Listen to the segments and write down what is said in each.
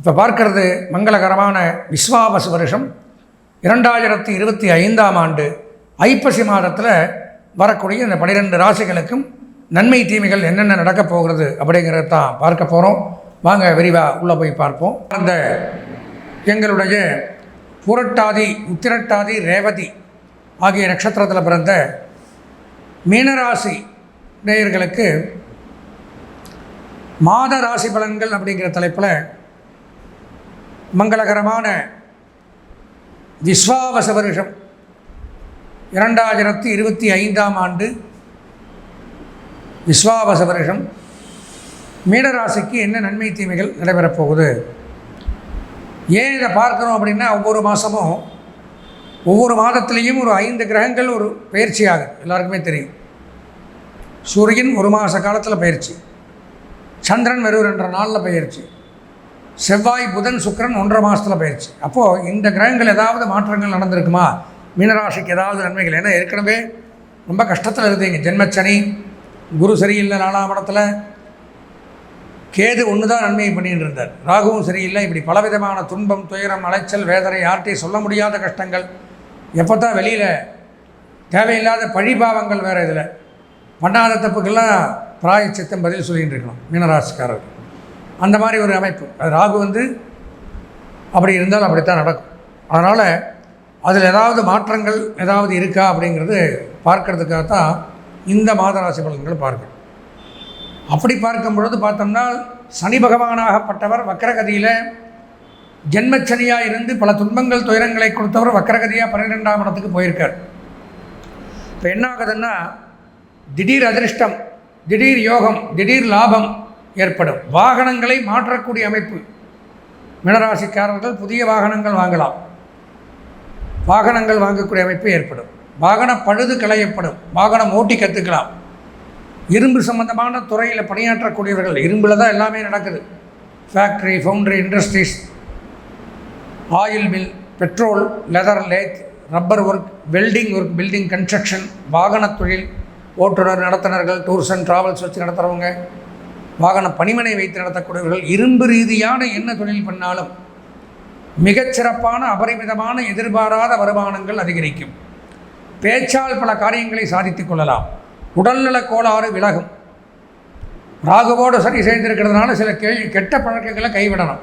இப்போ பார்க்கறது மங்களகரமான விஸ்வாவசு வருஷம். இரண்டாயிரத்தி இருபத்தி ஐந்தாம் ஆண்டு ஐப்பசி மாதத்தில் வரக்கூடிய இந்த பனிரெண்டு ராசிகளுக்கும் நன்மை தீமைகள் என்னென்ன நடக்கப் போகிறது அப்படிங்கிறத தான் பார்க்க போகிறோம் வாங்க விரிவாக உள்ளே போய் பார்ப்போம். அந்த எங்களுடைய புரட்டாதி உத்திரட்டாதி ரேவதி ஆகிய நட்சத்திரத்தில் பிறந்த மீனராசி நேயர்களுக்கு மாத ராசி பலன்கள் அப்படிங்கிற தலைப்பில் மங்களகரமான விஸ்வாவச வருஷம் இரண்டாயிரத்தி இருபத்தி ஐந்தாம் ஆண்டு விஸ்வாவச வருஷம் மீனராசிக்கு என்ன நன்மை தீமைகள் நடைபெறப் போகுது ஏன் இதை பார்க்குறோம் அப்படின்னா ஒவ்வொரு மாதமும் ஒவ்வொரு மாதத்துலேயும் ஒரு ஐந்து கிரகங்கள் ஒரு பயிற்சி ஆகுது. எல்லாருக்குமே தெரியும். சூரியன் ஒரு மாத காலத்தில் பயிற்சி. சந்திரன் வெறும் ரெண்டரை நாளில் பயிற்சி. செவ்வாய் புதன் சுக்கிரன் ஒன்றரை மாதத்தில் போயிடுச்சு அப்போது இந்த கிரகங்கள் ஏதாவது மாற்றங்கள் நடந்திருக்குமா? மீனராசிக்கு ஏதாவது நன்மைகள்? ஏன்னா ஏற்கனவே ரொம்ப கஷ்டத்தில் இருந்தீங்க. ஜென்மச்சனி குரு சரியில்லை நாலாம் இடத்துல. கேது ஒன்று தான் நன்மையை பண்ணிட்டு இருந்தார். ராகுவும் சரியில்லை. இப்படி பலவிதமான துன்பம் துயரம் அலைச்சல் வேதனை யார்கிட்டையும் சொல்ல முடியாத கஷ்டங்கள். எப்போ தான் வெளியில் தேவையில்லாத பழிபாவங்கள் வேறு இதில். பண்ணாத தப்புக்கெல்லாம் பிராய சித்தம் பதில் சொல்லிகிட்டு இருக்கணும் மீனராசிக்காரர் அந்த மாதிரி ஒரு அமைப்பு. அது ராகு வந்து அப்படி இருந்தால் அப்படித்தான் நடக்கும். அதனால் அதில் ஏதாவது மாற்றங்கள் ஏதாவது இருக்கா அப்படிங்கிறது பார்க்கறதுக்காக தான் இந்த மாத ராசி பலன்கள் பார்க்கணும் அப்படி பார்க்கும் பொழுது பார்த்தோம்னா சனி பகவானாகப்பட்டவர் வக்கரகதியில் ஜென்மச்சனியாக இருந்து பல துன்பங்கள் துயரங்களை கொடுத்தவர் வக்கரகதியாக பன்னிரெண்டாம் இடத்துக்கு போயிருக்கார். இப்போ என்ன ஆகுதுன்னா திடீர் அதிர்ஷ்டம் திடீர் யோகம் திடீர் லாபம் ஏற்படும். வாகனங்களை மாற்றக்கூடிய அமைப்பு. மினராசிக்காரர்கள் புதிய வாகனங்கள் வாங்கலாம். வாகனங்கள் வாங்கக்கூடிய அமைப்பு ஏற்படும். வாகன பழுது களையப்படும். வாகனம் ஓட்டி கற்றுக்கலாம் இரும்பு சம்பந்தமான துறையில் பணியாற்றக்கூடியவர்கள் இரும்பில் தான் எல்லாமே நடக்குது. Factory foundry industries oil mill petrol leather lathe rubber work welding work building construction வாகனத் தொழில் ஓட்டுநர் நடத்துனர்கள் டூர்ஸ் அண்ட் ட்ராவல்ஸ் வச்சு நடத்துகிறவங்க வாகன பணிமனை வைத்து நடத்தக்கூடியவர்கள் இரும்பு ரீதியான என்ன தொழில் பண்ணாலும் மிகச்சிறப்பான அபரிமிதமான எதிர்பாராத வருமானங்கள் அதிகரிக்கும். பேச்சால் பல காரியங்களை சாதித்துக் கொள்ளலாம். உடல்நல கோளாறு விலகும். ராகுவோடு சரி சேர்ந்திருக்கிறதுனால சில கேள்வி கெட்ட பழக்கங்களை கைவிடணும்.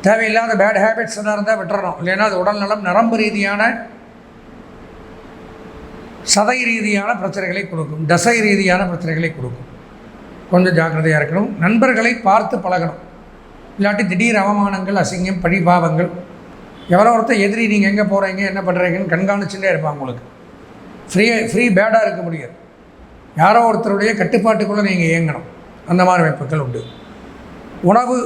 தேவையில்லாத பேட் ஹேபிட்ஸ் எதாவது இருந்தால் விட்டுறணும். இல்லைன்னா அது உடல்நலம் நரம்பு ரீதியான சதை ரீதியான பிரச்சனைகளை கொடுக்கும். தசை ரீதியான பிரச்சனைகளை கொடுக்கும். கொஞ்சம் ஜாக்கிரதையாக இருக்கணும். நண்பர்களை பார்த்து பழகணும். இல்லாட்டி திடீர் அவமானங்கள் அசிங்கம் பழிபாவங்கள். எவரோ ஒருத்தர் எதிரி நீங்கள் எங்கே போகிறீங்க என்ன பண்ணுறீங்கன்னு கண்காணிச்சுட்டே இருப்பாங்க உங்களுக்கு. ஃப்ரீயாக ஃப்ரீ பேடாக இருக்க முடியாது. யாரோ ஒருத்தருடைய கட்டுப்பாட்டுக்குள்ளே நீங்கள் இயங்கணும். அந்த மாதிரி அமைப்புகள் உண்டு. உணவு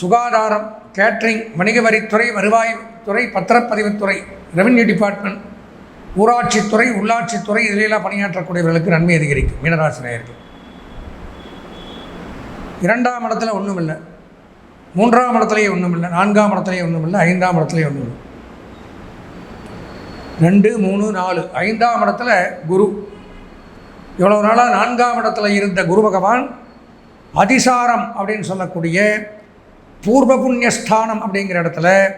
சுகாதாரம் கேட்ரிங் வணிக வரித்துறை வருவாய் துறை பத்திரப்பதிவுத்துறை ரெவென்யூ டிபார்ட்மெண்ட் ஊராட்சித்துறை உள்ளாட்சித்துறை இதிலெல்லாம் பணியாற்றக்கூடியவர்களுக்கு நன்மை அதிகரிக்கும். மீனராசி நேயர்கள். இரண்டாம் இடத்துல ஒன்றும் இல்லை. மூன்றாம் இடத்துலையும் ஒன்றும் இல்லை. நான்காம் இடத்துலையும் ஒன்றும் இல்லை. ஐந்தாம் இடத்துலையும் ஒன்றும் இல்லை. ரெண்டு மூணு நாலு. ஐந்தாம் இடத்துல குரு. இவ்வளோ நாளாக நான்காம் இடத்துல இருந்த குரு பகவான் அதிசாரம் அப்படின்னு சொல்லக்கூடிய பூர்வ புண்ணியஸ்தானம் அப்படிங்கிற இடத்துல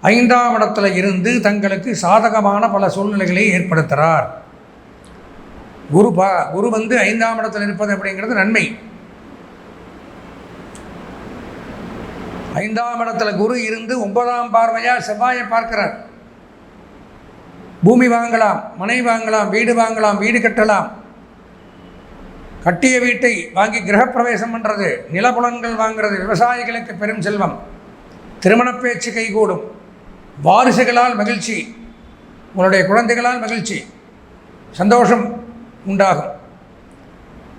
ஐந்தாம் இடத்துல இருந்து தங்களுக்கு சாதகமான பல சூழ்நிலைகளை ஏற்படுத்துகிறார் குரு பா குரு வந்து ஐந்தாம் இடத்துல இருப்பது அப்படிங்கிறது நன்மை. ஐந்தாம் இடத்துல குரு இருந்து ஒன்பதாம் பார்வையாக செவ்வாயை பார்க்கிறார். பூமி வாங்கலாம் மனை வாங்கலாம் வீடு வாங்கலாம் வீடு கட்டலாம். கட்டிய வீட்டை வாங்கி கிரகப்பிரவேசம் பண்ணுறது நிலபுலன்கள் வாங்கிறது விவசாயிகளுக்கு பெரும் செல்வம். திருமணப் பேச்சு கைகூடும். வாரிசுகளால் மகிழ்ச்சி. உங்களுடைய குழந்தைகளால் மகிழ்ச்சி. சந்தோஷம் உண்டாகும்.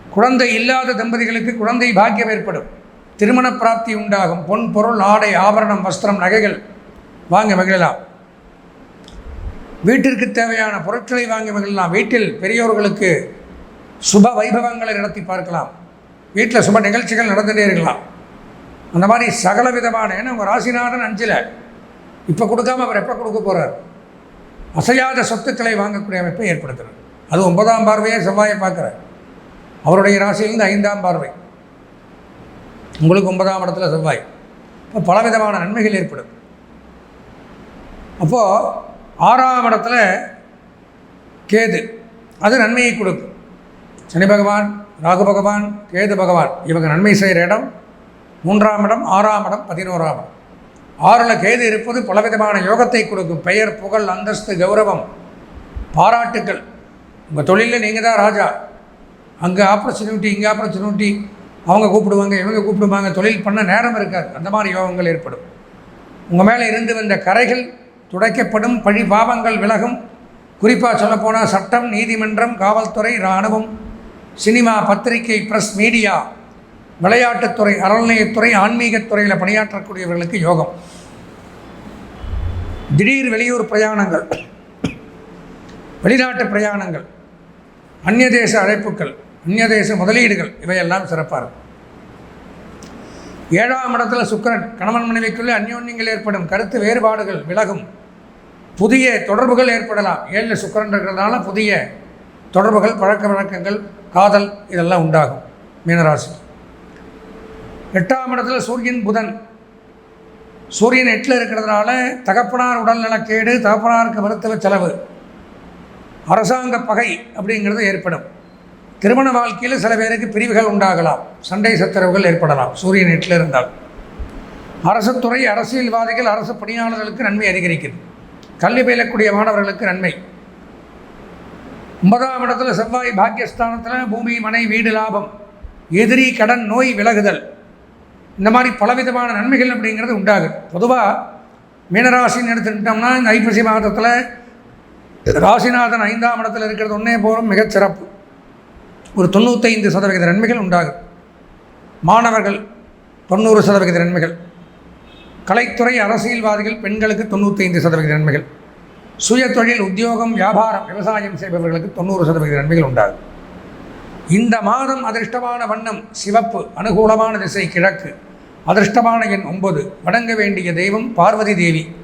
குழந்தை இல்லாத தம்பதிகளுக்கு குழந்தை பாக்கியம் ஏற்படும். திருமண பிராப்தி உண்டாகும். பொன் பொருள் ஆடை ஆபரணம் வஸ்திரம் நகைகள் வாங்க மகிழலாம். வீட்டிற்கு தேவையான பொருட்களை வாங்கி மகிழலாம். வீட்டில் பெரியோர்களுக்கு சுப வைபவங்களை நடத்தி பார்க்கலாம். வீட்டில் சுப நிகழ்ச்சிகள் நடந்துகிட்டே இருக்கலாம். அந்த மாதிரி சகல விதமான ஏன்னா உங்கள் ராசிநாதன் அஞ்சில் இப்போ கொடுக்காம அவர் எப்போ கொடுக்க போகிறார் அசையாத சொத்துக்களை வாங்கக்கூடிய அமைப்பை ஏற்படுத்துகிறார் அது ஒன்பதாம் பார்வையே செவ்வாயை பார்க்குறார். அவருடைய ராசியிலிருந்து ஐந்தாம் பார்வை. உங்களுக்கு ஒன்பதாம் இடத்துல செவ்வாய். இப்போ பலவிதமான நன்மைகள் ஏற்படும். அப்போது ஆறாம் இடத்துல கேது. அது நன்மையை கொடுக்கும். சனி பகவான் ராகு பகவான் கேது பகவான் இவங்க நன்மை செய்கிற இடம் மூன்றாம் இடம் ஆறாம் இடம் பதினோராம் இடம். ஆறில் கேது இருப்பது பலவிதமான யோகத்தை கொடுக்கும். பெயர் புகழ் அந்தஸ்து கௌரவம் பாராட்டுக்கள். உங்கள் தொழிலில் நீங்கள் தான் ராஜா. அங்கே ஆப்பர்ச்சுனிட்டி இங்கே ஆப்பர்ச்சுனிட்டி அவங்க கூப்பிடுவாங்க இவங்க கூப்பிடுவாங்க தொழில் பண்ண நேரம் இருக்காது. அந்த மாதிரி யோகங்கள் ஏற்படும். உங்கள் மேலே இருந்து வந்த கரைகள் துடைக்கப்படும் பழி பாவங்கள் விலகும். குறிப்பாக சொல்லப்போனால் சட்டம் நீதிமன்றம் காவல்துறை இராணுவம் சினிமா பத்திரிகை ப்ரெஸ் மீடியா விளையாட்டுத்துறை அறநிலையத்துறை ஆன்மீகத்துறையில் பணியாற்றக்கூடியவர்களுக்கு யோகம். திடீர் வெளியூர் பிரயாணங்கள் வெளிநாட்டு பிரயாணங்கள் அந்நிய தேச அழைப்புகள் அந்நிய தேச முதலீடுகள் இவையெல்லாம் சிறப்பாக இருக்கும். ஏழாம் இடத்துல சுக்கிரன் கணவன் மனைவிக்குள்ளே அந்யோன்யங்கள் ஏற்படும் கருத்து வேறுபாடுகள் விலகும். புதிய தொடர்புகள் ஏற்படலாம். ஏழில் சுக்கரன் இருக்கிறதுனால புதிய தொடர்புகள் பழக்க வழக்கங்கள் காதல் இதெல்லாம் உண்டாகும் மீனராசி. எட்டாம் இடத்துல சூரியன் புதன். சூரியன் எட்டில் இருக்கிறதுனால தகப்பனார் உடல்நலக்கேடு தகப்பனாருக்கு மருத்துவ செலவு அரசாங்க பகை அப்படிங்கிறது ஏற்படும். திருமண வாழ்க்கையில் சில பேருக்கு பிரிவுகள் உண்டாகலாம். சண்டை சச்சரவுகள் ஏற்படலாம். சூரியன் எட்டில் இருந்தால். அரசு துறை அரசியல்வாதிகள் அரசு பணியாளர்களுக்கு நன்மை அதிகரிக்குது. கல்வி பயிலக்கூடிய மாணவர்களுக்கு நன்மை. ஒன்பதாம் இடத்துல செவ்வாய் பாக்கியஸ்தானத்தில் பூமி மனை வீடு லாபம். எதிரி கடன் நோய் விலகுதல். இந்த மாதிரி பலவிதமான நன்மைகள் அப்படிங்கிறது உண்டாகுது. பொதுவாக மீனராசின்னு எடுத்துக்கிட்டோம்னா இந்த ஐப்பசி மாதத்தில் ராசிநாதன் ஐந்தாம் இடத்துல இருக்கிறது ஒன்றே போலும் மிகச்சிறப்பு. ஒரு தொண்ணூத்தைந்து சதவிகித நன்மைகள் உண்டாகும். மாணவர்கள் தொண்ணூறு சதவிகித நன்மைகள். கலைத்துறை அரசியல்வாதிகள் பெண்களுக்கு தொண்ணூத்தைந்து சதவிகித நன்மைகள். சுய தொழில் உத்தியோகம் வியாபாரம் விவசாயம் செய்பவர்களுக்கு தொண்ணூறு சதவிகித நன்மைகள் உண்டாகும். இந்த மாதம் அதிர்ஷ்டமான வண்ணம் சிவப்பு அனுகூலமான திசை கிழக்கு அதிர்ஷ்டமான எண் ஒன்பது வணங்க வேண்டிய தெய்வம் பார்வதி தேவி.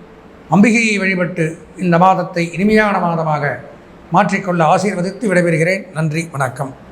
அம்பிகையை வழிபட்டு இந்த மாதத்தை இனிமையான மாதமாக மாற்றிக்கொள்ள ஆசீர்வதித்து விடைபெறுகிறேன். நன்றி வணக்கம்.